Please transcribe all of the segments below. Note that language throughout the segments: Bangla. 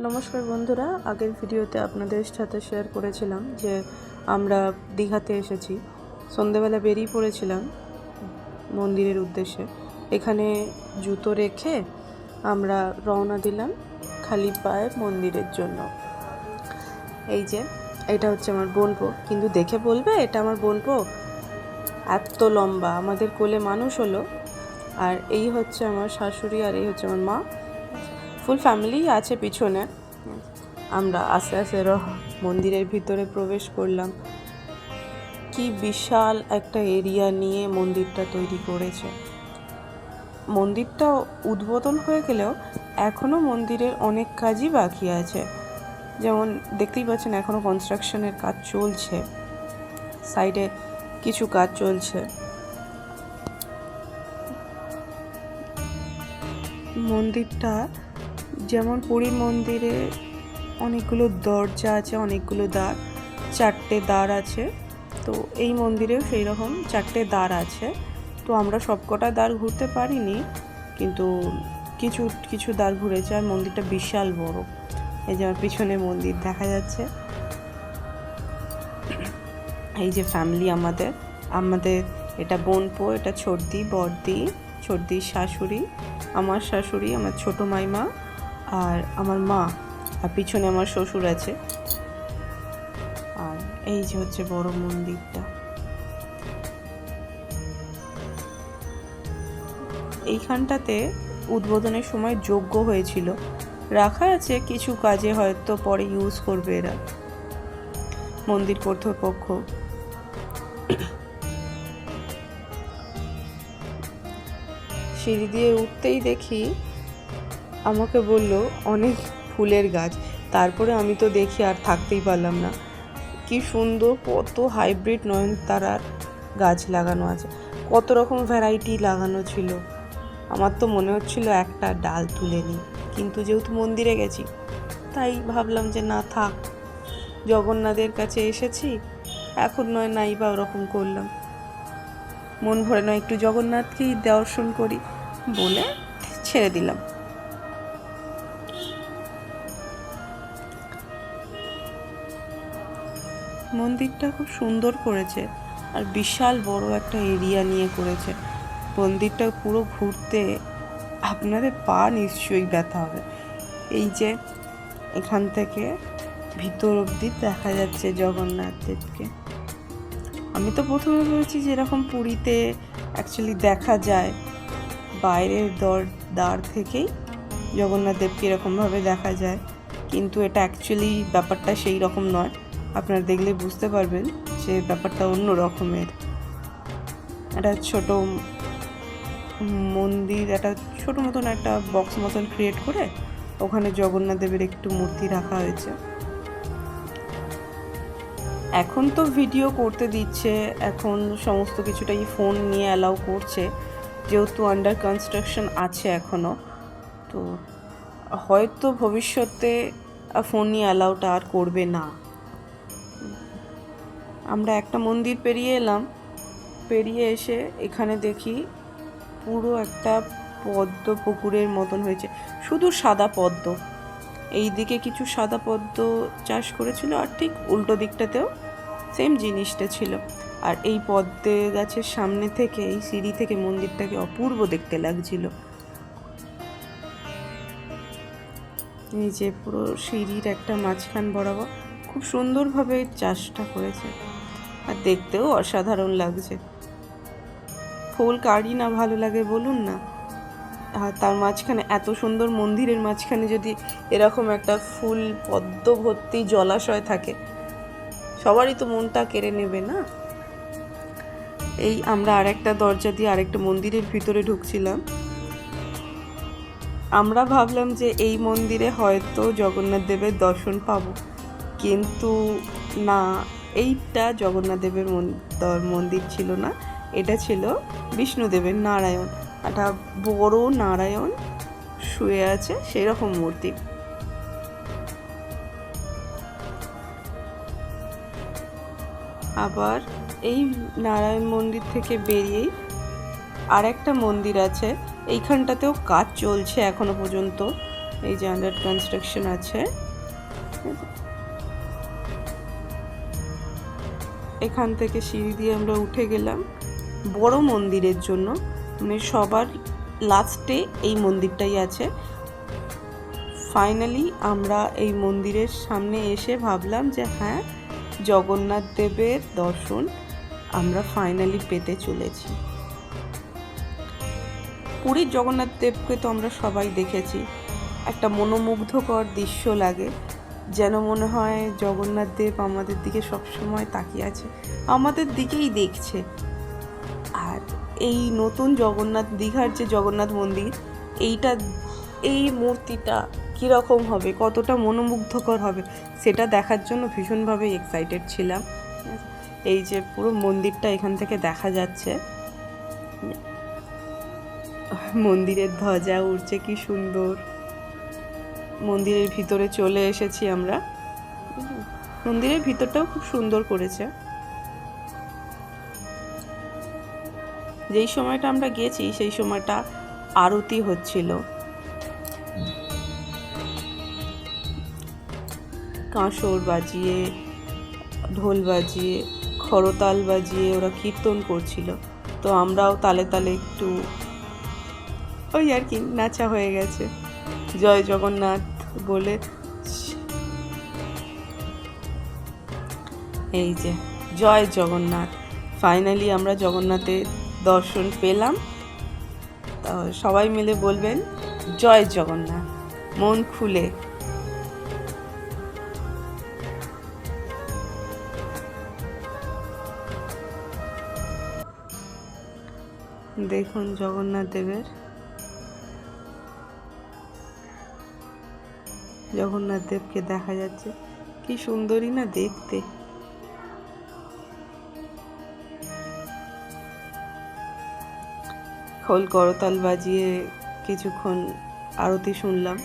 নমস্কার বন্ধুরা, আগের ভিডিওতে আপনাদের সাথে শেয়ার করেছিলাম যে আমরা দীঘাতে এসেছি। সন্ধেবেলা বেরিয়ে পড়েছিলাম মন্দিরের উদ্দেশ্যে। এখানে জুতো রেখে আমরা রওনা দিলাম খালি পায়ে মন্দিরের জন্য। এই যে, এটা হচ্ছে আমার বোনপো। কিন্তু দেখে বলবে, এটা আমার বোনপো? এত লম্বা, আমাদের কোলে মানুষ হলো। আর এই হচ্ছে আমার শাশুড়ি আর এই হচ্ছে আমার মা। ফুল ফ্যামিলি আছে পিছনে। আমরা আস্তে আস্তে মন্দিরের ভিতরে প্রবেশ করলাম। কি বিশাল একটা এরিয়া নিয়ে মন্দিরটা তৈরি করেছে। মন্দিরটা উদ্বোধন হয়ে গেলেও এখনও মন্দিরের অনেক কাজই বাকি আছে। যেমন দেখতেই পাচ্ছেন এখনও কনস্ট্রাকশনের কাজ চলছে। সাইডে কিছু কাজ চলছে। মন্দিরটা যেমন পুরীর মন্দিরে অনেকগুলো দরজা আছে, অনেকগুলো দ্বার, চারটে দ্বার আছে। তো এই মন্দিরেও সেই রকম চারটে দ্বার আছে। তো আমরা সবকটা দ্বার ঘুরতে পারিনি, কিন্তু কিছু কিছু দ্বার ঘুরেছে আর মন্দিরটা বিশাল বড়। এই যে আমার পিছনে মন্দির দেখা যাচ্ছে। এই যে ফ্যামিলি আমাদের আমাদের এটা বোনপো, এটা ছর্দি, বর্দি, ছর্দির শাশুড়ি, আমার শাশুড়ি, আমার ছোটো মাইমা আর আমার মা, আর পিছনে আমার শ্বশুর আছে। আর এই যে হচ্ছে বড় মন্দিরটা। এইখানটাতে উদ্বোধনের সময় যোগ্য হয়েছিল। রাখা আছে কিছু কাজে হয়তো পরে ইউজ করবে এরা। মন্দির কর্তৃপক্ষ। সিঁড়ি দিয়ে উঠতেই দেখি আমাকে বলল, অনেক ফুলের গাছ। তারপরে আমি তো দেখি আর থাকতেই পারলাম না। কি সুন্দর, কত হাইব্রিড নয়নতারার গাছ লাগানো আছে। কত রকম ভ্যারাইটি লাগানো ছিল। আমার তো মনে হচ্ছিল একটা ডাল তুলে নিই। কিন্তু যেহেতু মন্দিরে গেছি, তাই ভাবলাম যে না থাক, জগন্নাথের কাছে এসেছি। এখন নয়, নাই বা ওরকম করলাম। মন ভরে নয়, একটু জগন্নাথকেই দর্শন করি বলে ছেড়ে দিলাম। মন্দিরটা খুব সুন্দর করেছে আর বিশাল বড় একটা এরিয়া নিয়ে করেছে। মন্দিরটা পুরো ঘুরতে আপনাদের পা নিশ্চয়ই ব্যথা হবে। এই যে এখান থেকে ভিতর অবধি দেখা যাচ্ছে জগন্নাথ দেবকে। আমি তো প্রথমে ভেবেছি যে এরকম পুরীতে অ্যাকচুয়ালি দেখা যায়। বাইরের দর, দ্বার থেকেই জগন্নাথ দেবকে এরকমভাবে দেখা যায়। কিন্তু এটা অ্যাকচুয়ালি ব্যাপারটা সেই রকম নয়। আপনারা দেখলে বুঝতে পারবেন যে ব্যাপারটা অন্য রকমের। একটা ছোট মন্দির, একটা ছোট মতন একটা বক্স মতন ক্রিয়েট করে ওখানে জগন্নাথ দেবের একটু মূর্তি রাখা হয়েছে। এখন তো ভিডিও করতে দিচ্ছে, এখন সমস্ত কিছুটাই ফোন নিয়ে অ্যালাউ করছে। যেহেতু আন্ডার কনস্ট্রাকশন আছে এখনও তো হয়তো ভবিষ্যতে ফোন নিয়ে অ্যালাউটা আর করবে না। আমরা একটা মন্দির পেরিয়ে এলাম। পেরিয়ে এসে এখানে দেখি পুরো একটা পদ্ম পুকুরের মতন হয়েছে। শুধু সাদা পদ্ম। এই দিকে কিছু সাদা পদ্ম চাষ করেছিল আর ঠিক উল্টো দিকটাতেও সেম জিনিসটা ছিল। আর এই পদ্মে গাছের সামনে থেকে, এই সিঁড়ি থেকে মন্দিরটাকে অপূর্ব দেখতে লাগছিল। যে পুরো সিঁড়ির একটা মাঝখান বরাবর খুব সুন্দরভাবে চাষটা করেছে আর দেখতেও অসাধারণ লাগছে। ফুল কারই না ভালো লাগে বলুন না। আর তার মাঝখানে এত সুন্দর মন্দিরের মাঝখানে যদি এরকম একটা ফুল পদ্ম ভর্তি জলাশয় থাকে, সবারই তো মনটা কেড়ে নেবে না? এই আমরা আরেকটা দরজা দিয়ে আরেকটা মন্দিরের ভিতরে ঢুকছিলাম। আমরা ভাবলাম যে এই মন্দিরে হয়তো জগন্নাথ দেবের দর্শন পাবো। কিন্তু না এইটা জগন্নাথ দেবের দ- মন্দির ছিল না। এটা ছিল বিষ্ণুদেবের নারায়ণ। একটা বড় নারায়ণ শুয়ে আছে সেরকম মূর্তি। আবার এই নারায়ণ মন্দির থেকে বেরিয়েই আর একটা মন্দির আছে। এইখানটাতেও কাজ চলছে এখনও পর্যন্ত। এই যে আন্ডার কনস্ট্রাকশন আছে। এখান থেকে সিঁড়ি দিয়ে আমরা উঠে গেলাম। বড় মন্দিরের জন্য। মানে সবার লাস্টে এই মন্দিরটাই আছে। ফাইনালি আমরা এই মন্দিরের সামনে এসে ভাবলাম যে হ্যাঁ জগন্নাথ দেবের দর্শন আমরা ফাইনালি পেতে চলেছি। পুরীর জগন্নাথ দেবকে তো আমরা সবাই দেখেছি। একটা মনোমুগ্ধকর দৃশ্য লাগে। যেন মনে হয় জগন্নাথ দেব আমাদের দিকে সবসময় তাকিয়ে আছে, আমাদের দিকেই দেখছে। আর এই নতুন জগন্নাথ দীঘার যে জগন্নাথ মন্দির, এইটা, এই মূর্তিটা কীরকম হবে, কতটা মনোমুগ্ধকর হবে, সেটা দেখার জন্য ভীষণভাবে এক্সাইটেড ছিলাম। এই যে পুরো মন্দিরটা এখান থেকে দেখা যাচ্ছে। মন্দিরের ধ্বজা উঠছে কি সুন্দর। মন্দিরের ভিতরে চলে এসেছি আমরা। মন্দিরের ভিতরটাও খুব সুন্দর করেছে। যেই সময়টা আমরা গেছি সেই সময়টা আরতি হচ্ছিল। কাঁসর বাজিয়ে, ঢোল বাজিয়ে, খরতাল বাজিয়ে ওরা কীর্তন করছিল। তো আমরাও তালে তালে একটু ওই আর কি, নাচা হয়ে গেছে। জয় জগন্নাথ বলে এই যে, জয় জগন্নাথ। ফাইনালি আমরা জগন্নাথের দর্শন পেলাম। তা সবাই মিলে বলবেন, জয় জগন্নাথ। মন খুলে। দেখুন জগন্নাথ দেবের জগন্নাথ দেবকে দেখা যাচ্ছে। কি সুন্দরই না দেখতে। খোল করতাল বাজিয়ে কিছুক্ষণ আরতি শুনলাম।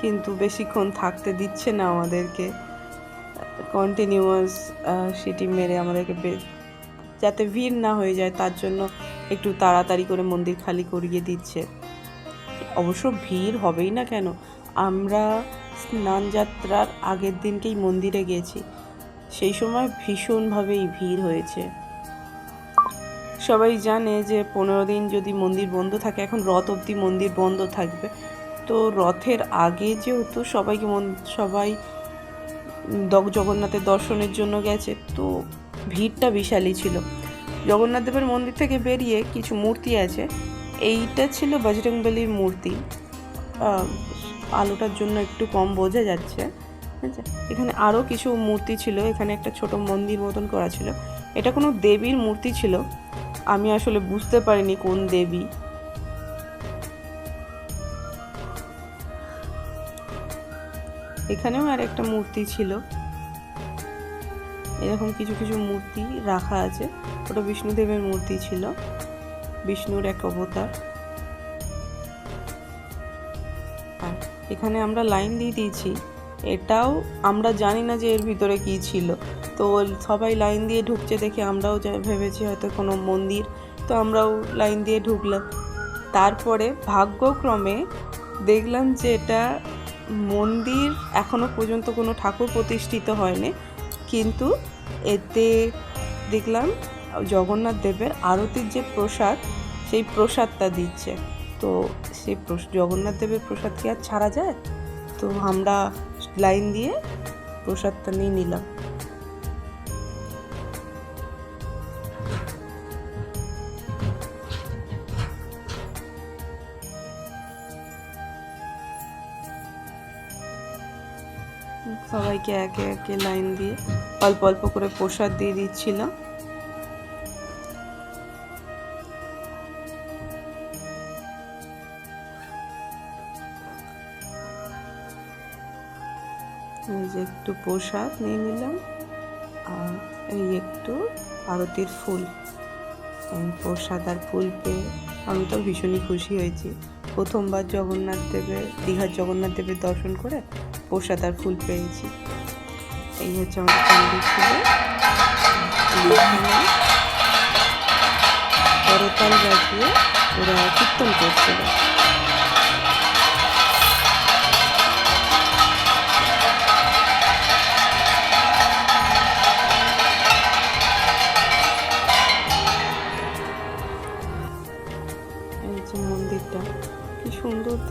কিন্তু বেশিক্ষণ থাকতে দিচ্ছে না আমাদেরকে। কন্টিনিউয়াস সিটি মেরে আমাদেরকে যাতে ভিড় না হয়ে যায়, তার জন্য একটু তাড়াতাড়ি করে মন্দির খালি করিয়ে দিচ্ছে। অবশ্য ভিড় হবেই না কেন? আমরা স্নান যাত্রার আগের দিনকেই মন্দিরে গেছি সেই সময় ভীষণভাবেই ভিড় হয়েছে। সবাই জানে যে পনেরো দিন যদি মন্দির বন্ধ থাকে, এখন রথ অবধি মন্দির বন্ধ থাকবে। তো রথের আগে যেহেতু সবাইকে সবাই জগন্নাথের দর্শনের জন্য গেছে, তো ভিড়টা বিশালই ছিল। জগন্নাথ দেবের মন্দির থেকে বেরিয়ে কিছু মূর্তি আছে। এইটা ছিল বজরংবলির মূর্তি। আলোটার জন্য একটু কম বোঝা যাচ্ছে আচ্ছা এখানে আরও কিছু মূর্তি ছিল, এখানে একটা ছোট মন্দির মতন করা ছিল। এটা কোনো দেবীর মূর্তি ছিল, আমি আসলে বুঝতে পারিনি কোন দেবী। এখানেও আর একটা মূর্তি ছিল। এরকম কিছু কিছু মূর্তি রাখা আছে। ওটা বিষ্ণুদেবের মূর্তি ছিল, বিষ্ণুর এক অবতার। এখানে আমরা লাইন দিয়ে দিয়েছি। এটাও আমরা জানি না যে এর ভিতরে কি ছিল। তো সবাই লাইন দিয়ে ঢুকছে দেখে আমরাও ভেবেছি হয়তো কোনো মন্দির। তো আমরাও লাইন দিয়ে ঢুকলাম। তারপরে ভাগ্যক্রমে দেখলাম যে এটা মন্দির এখনও পর্যন্ত কোনো ঠাকুর প্রতিষ্ঠিত হয়নি। কিন্তু এতে দেখলাম জগন্নাথ দেবের আরতির যে প্রসাদ, সেই প্রসাদটা দিচ্ছে। তো সেই জগন্নাথ দেবের প্রসাদ কি আর ছাড়া যায়? তো আমরা লাইন দিয়ে প্রসাদটা নিয়ে নিলাম। সবাইকে একে একে লাইন দিয়ে অল্প অল্প করে প্রসাদ দিয়ে দিচ্ছিল যে একটু প্রসাদ নিয়ে নিলাম আর এই একটু আরতির ফুল। প্রসাদ আর ফুল পেয়ে আমি তো ভীষণই খুশি হয়েছি। প্রথমবার জগন্নাথ দেবের দীঘার জগন্নাথ দেবের দর্শন করে প্রসাদ আর ফুল পেয়েছি। এই হচ্ছে আমাদের মন্দির ছিল। করতাল ওরা কীর্তন করছিল।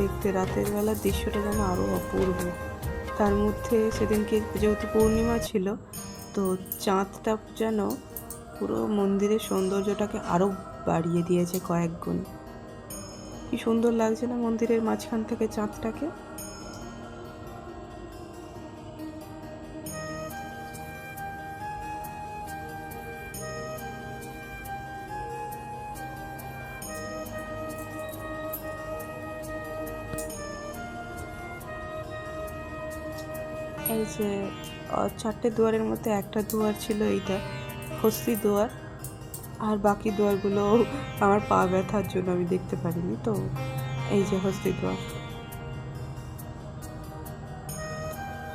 দেখতে রাতের বেলার দৃশ্যটা যেন আরও অপূর্ব। তার মধ্যে সেদিনকে যেহেতু পূর্ণিমা ছিল, তো চাঁদটা যেন পুরো মন্দিরের সৌন্দর্যটাকে আরও বাড়িয়ে দিয়েছে কয়েক গুণ। কি সুন্দর লাগছে না মন্দিরের মাঝখান থেকে চাঁদটাকে? এই যে চারটে দুয়ারের মধ্যে একটা দুয়ার ছিল এইটা হস্তি দুয়ার, আর বাকি দুয়ারগুলো আমার পা ব্যথার জন্য আমি দেখতে পারিনি, তো এই যে হস্তি দুয়ার।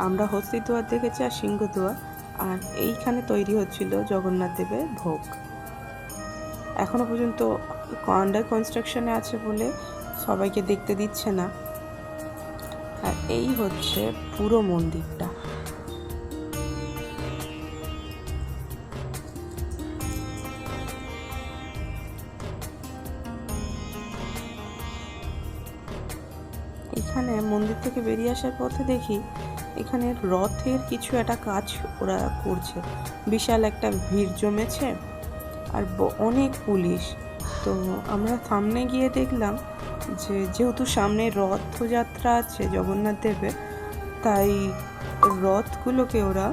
আমরা হস্তি দুয়ার দেখেছি আর সিংহ দুয়ার, আর এইখানে তৈরি হচ্ছিল জগন্নাথ দেবের ভোগ। এখনও পর্যন্ত আন্ডার কনস্ট্রাকশনে আছে বলে সবাইকে দেখতে দিচ্ছে না। আর এই হচ্ছে পুরো মন্দিরটা। এখানে মন্দির থেকে বেরিয়ে আসার পথে দেখি এখানে রথের কিছু একটা কাজ ওরা করছে। বিশাল একটা ভিড় জমেছে আর অনেক পুলিশ। তো আমরা সামনে গিয়ে দেখলাম যে যেহেতু সামনে রথযাত্রা আছে জগন্নাথ দেবের, তাই রথগুলোকে ওরা,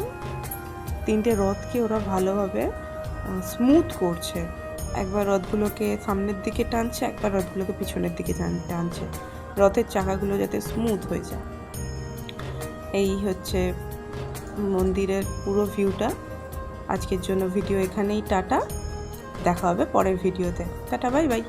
তিনটে রথকে ওরা ভালোভাবে স্মুথ করছে। একবার রথগুলোকে সামনের দিকে টানছে, একবার রথগুলোকে পিছনের দিকে টান- টানছে। রথের চাকাগুলো যাতে স্মুথ হয়ে যায়। এই হচ্ছে মন্দিরের পুরো ভিউটা আজকের জন্য ভিডিও এখানেই, টাটা। দেখা হবে পরের ভিডিওতে। Tata bye bye.